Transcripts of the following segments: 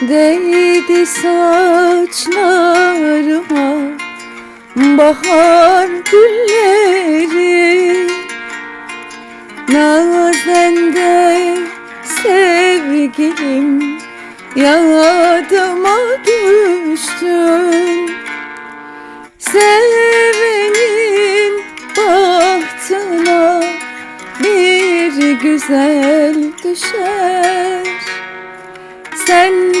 Değdi saçlarıma bahar gülleri. Nazende sevgilim yadıma düştün. Sevenin bahtına bir güzel düşer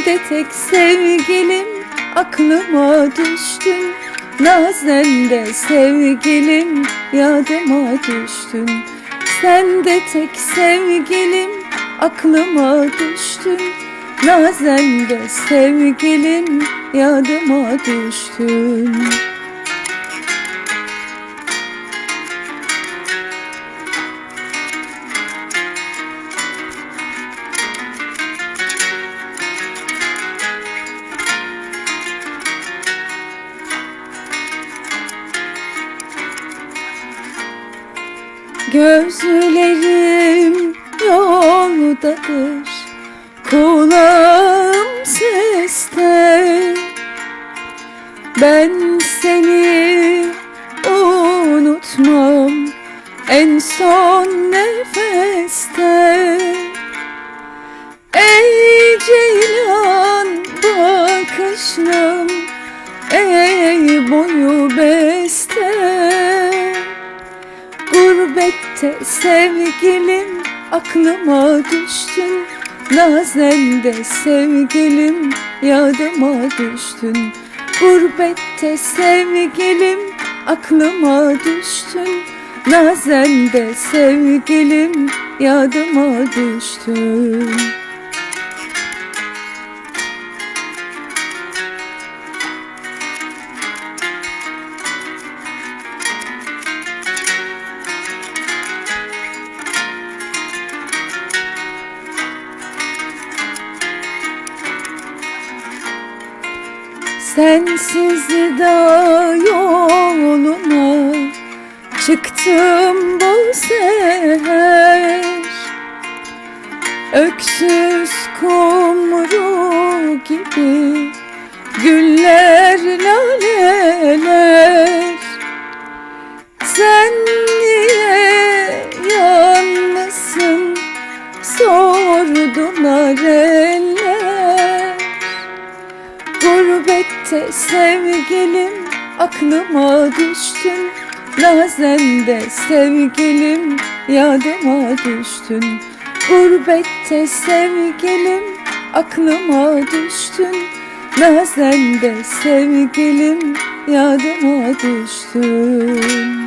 de tek sevgilim aklıma düştün. Nazende sevgilim yadıma düştün. Sen de tek sevgilim aklıma düştün. Nazende sevgilim yadıma düştün Gözlerim yoldadır Kulağım seste. Ben seni unutmam En son nefeste. Ey ceylan bakışlım Ey boyu beste Gurbette sevgilim aklıma düştün. Nazende sevgilim yadıma düştün. Gurbette sevgilim aklıma düştün. Nazende sevgilim yadıma düştün Sensiz da yoluna çıktım bu seher. Öksüz kumru gibi güller laleler Gurbette sevgilim aklıma düştün. Nazende sevgilim yadıma düştün. Gurbette sevgilim aklıma düştün. Nazende sevgilim yadıma düştün